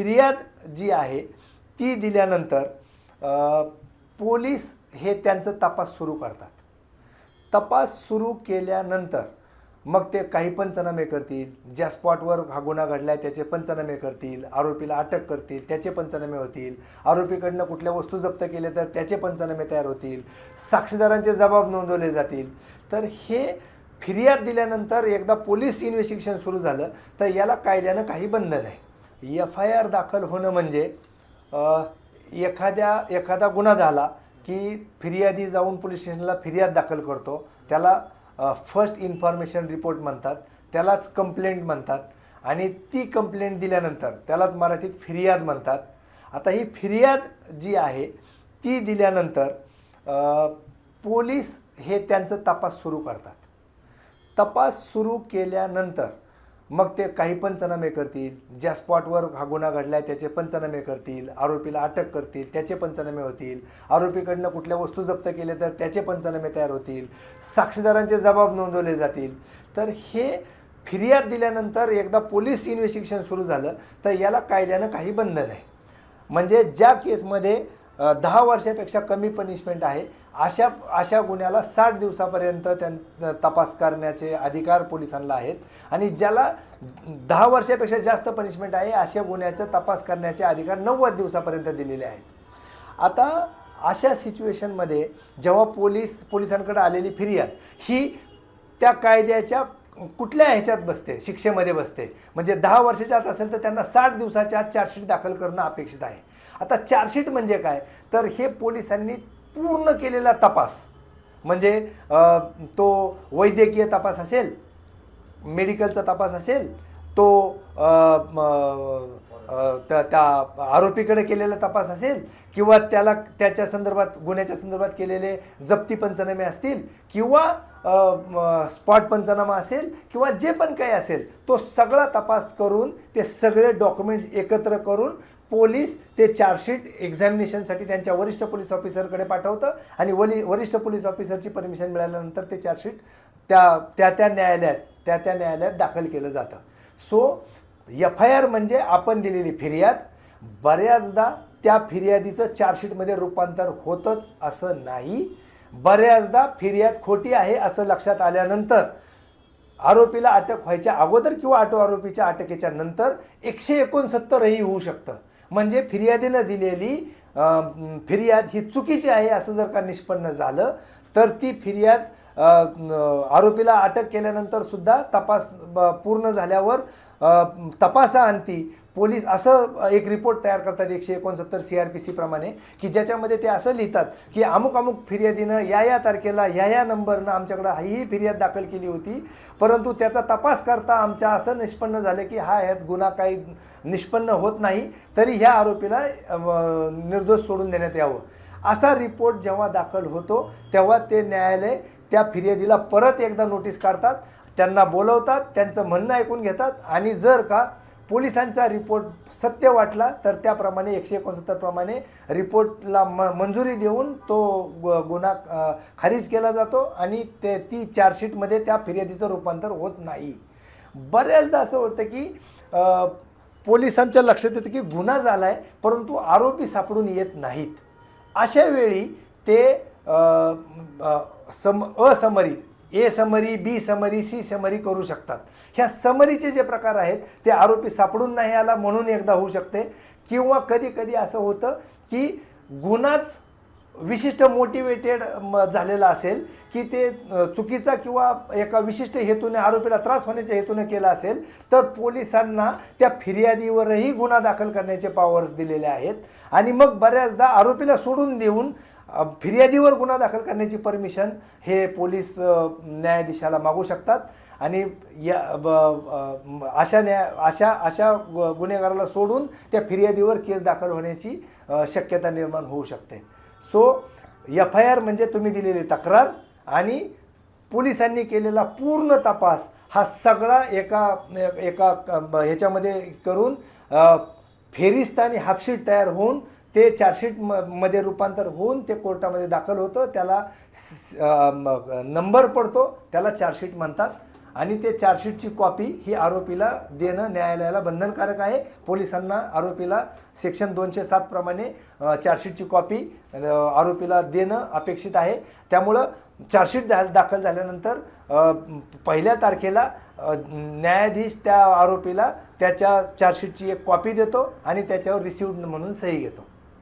फिर्याद जी आहे ती दिल्यानंतर पोलीस हे त्यांचं तपास सुरू करतात. तपास सुरू केल्यानंतर मग ते काही पंचनामे करतील ज्या स्पॉटवर हा गुन्हा घडला आहे त्याचे पंचनामे करतील आरोपीला अटक करतील त्याचे पंचनामे होतील आरोपीकडनं कुठल्या वस्तू जप्त केल्या तर त्याचे पंचनामे तयार होतील साक्षीदारांचे जबाब नोंदवले जातील. तर हे फिर्याद दिल्यानंतर एकदा पोलीस इन्व्हेस्टिगेशन सुरू झालं तर याला कायद्यानं काही बंधन आहे एफ आय आर दाखल होणं म्हणजे एखाद्या एखादा गुन्हा झाला की फिर्यादी जाऊन पोलीस स्टेशनला फिर्याद दाखल करतो. त्याला फर्स्ट इन्फॉर्मेशन रिपोर्ट म्हणतात त्यालाच कंप्लेंट म्हणतात आणि ती कंप्लेंट दिल्यानंतर त्यालाच मराठीत फिर्याद म्हणतात. आता ही फिर्याद जी आहे ती दिल्यानंतर पोलीस हे त्यांचं तपास सुरू करतात. तपास सुरू केल्यानंतर मग ते काही पंचनामे करतील. ज्या स्पॉटवर हा गुन्हा घडला आहे त्याचे पंचनामे करतील. आरोपीला अटक करतील त्याचे पंचनामे होतील. आरोपीकडनं कुठल्या वस्तू जप्त केल्या तर त्याचे पंचनामे तयार होतील. साक्षीदारांचे जबाब नोंदवले जातील. तर हे फिर्याद दिल्यानंतर एकदा पोलीस इन्व्हेस्टिगेशन सुरू झालं तर याला कायद्यानं काही बंधन आहे. म्हणजे ज्या केसमध्ये दहा वर्षापेक्षा कमी पनिशमेंट आहे. अशा अशा गुन्ह्याला साठ दिवसापर्यंत त्यां तपास करण्याचे अधिकार पोलिसांना आहेत. आणि ज्याला दहा वर्षापेक्षा जास्त पनिशमेंट आहे अशा गुन्ह्याचा तपास करण्याचे अधिकार नव्वद दिवसापर्यंत दिलेले आहेत. आता अशा सिच्युएशनमध्ये जेव्हा पोलीस पोलिसांकडे आलेली फिर्याद ही त्या कायद्याच्या कुठल्या ह्याच्यात बसते शिक्षेमध्ये बसते? म्हणजे दहा वर्षाच्या आत असेल तर त्यांना साठ दिवसाच्या आत चार्जशीट दाखल करणं अपेक्षित आहे. आता चार्जशीट म्हणजे काय? तर हे पोलिसांनी पूर्ण केलेला तपास. म्हणजे तो वैद्यकीय तपास असेल मेडिकलचा तपास असेल तो त्या आरोपीकडे केलेला तपास असेल किंवा त्याला त्याच्या संदर्भात गुन्ह्याच्या संदर्भात केलेले जप्ती पंचनामे असतील किंवा स्पॉट पंचनामा असेल किंवा जे पण काही असेल तो सगळा तपास करून ते सगळे डॉक्युमेंट्स एकत्र करून पोलीस ते चार्जशीट एक्झामिनेशनसाठी त्यांच्या वरिष्ठ पोलीस ऑफिसरकडे पाठवतं आणि वली वरिष्ठ पोलीस ऑफिसरची परमिशन मिळाल्यानंतर ते चार्जशीट त्या त्या त्या न्यायालयात त्या त्या न्यायालयात दाखल केलं जातं. सो एफ आय आर म्हणजे आपण दिलेली फिर्याद. बऱ्याचदा त्या फिर्यादीचं चार्जशीटमध्ये रूपांतर होतच असं नाही. बऱ्याचदा फिर्याद खोटी आहे असं लक्षात आल्यानंतर आरोपीला अटक व्हायच्या अगोदर किंवा आटो आरोपीच्या अटकेच्या नंतर एकशे एकोणसत्तरही होऊ शकतं. म्हणजे फिर्यादीनं दिलेली फिर्याद ही चुकीची आहे असं जर का निष्पन्न झालं तर ती फिर्याद आरोपीला अटक केल्यानंतर सुद्धा तपास पूर्ण झाल्यावर तपासाअंती पोलीस असं एक रिपोर्ट तयार करतात एकशे एकोणसत्तर सी आर पी सी प्रमाणे की ज्याच्यामध्ये ते असं लिहितात की अमुक अमुक फिर्यादीनं या या तारखेला ह्या या नंबरनं आमच्याकडं ही फिर्याद दाखल केली होती. परंतु त्याचा तपास करता आमच्या असं निष्पन्न झालं की हा ह्यात गुन्हा काही निष्पन्न होत नाही तरी ह्या आरोपीला निर्दोष सोडून देण्यात यावं. असा रिपोर्ट जेव्हा दाखल होतो तेव्हा ते न्यायालय त्या फिर्यादीला परत एकदा नोटीस काढतात त्यांना बोलवतात त्यांचं म्हणणं ऐकून घेतात आणि जर का पोलिसांचा रिपोर्ट सत्य वाटला तर त्याप्रमाणे एकशे एकोणसत्तर प्रमाणे रिपोर्टला म मंजुरी देऊन तो गुन्हा खारिज केला जातो आणि ते ती चार्जशीटमध्ये त्या फिर्यादीचं रूपांतर होत नाही. बऱ्याचदा असं होतं की पोलिसांच्या लक्षात येतं की गुन्हा झाला आहे परंतु आरोपी सापडून येत नाहीत. अशा वेळी ते सम a summary A summary B summary C summary करू शकतात. ह्या समरीचे जे प्रकार आहेत ते आरोपी सापडून नाही आला म्हणून एकदा होऊ शकते. किंवा कधी कधी असं होतं की गुन्हाच विशिष्ट मोटिवेटेड झालेला असेल की ते चुकीचा किंवा एका विशिष्ट हेतूने आरोपीला त्रास होण्याच्या हेतूने केला असेल तर पोलिसांना त्या फिर्यादीवरही गुन्हा दाखल करण्याचे पॉवर्स दिलेले आहेत. आणि मग बऱ्याचदा आरोपीला सोडून देऊन फिर्यादीवर गुन्हा दाखल करण्याची परमिशन हे पोलीस न्यायाधीशाला मागू शकतात. आणि या ब- अशा न्याय अशा अशा गुन्हेगाराला सोडून त्या फिर्यादीवर केस दाखल होण्याची शक्यता निर्माण होऊ शकते. सो एफ आय आर म्हणजे तुम्ही दिलेली तक्रार आणि पोलिसांनी केलेला पूर्ण तपास हा सगळा एका एका क- ह्याच्यामध्ये करून फेरिस्त आणि हाफशीट तयार होऊन ते चार्जशीट म मध्ये रूपांतर होऊन ते कोर्टामध्ये दाखल होतं. त्याला नंबर पडतो. त्याला चार्जशीट म्हणतात. आणि ते चार्जशीटची कॉपी ही आरोपीला देणं न्यायालयाला बंधनकारक आहे. पोलिसांना आरोपीला सेक्शन दोनशे सात प्रमाणे चार्जशीटची कॉपी आरोपीला देणं अपेक्षित आहे. त्यामुळं चार्जशीट झा दाखल झाल्यानंतर पहिल्या तारखेला न्यायाधीश त्या आरोपीला त्याच्या चार्जशीटची एक कॉपी देतो आणि त्याच्यावर रिसिव्ह म्हणून सही घेतो.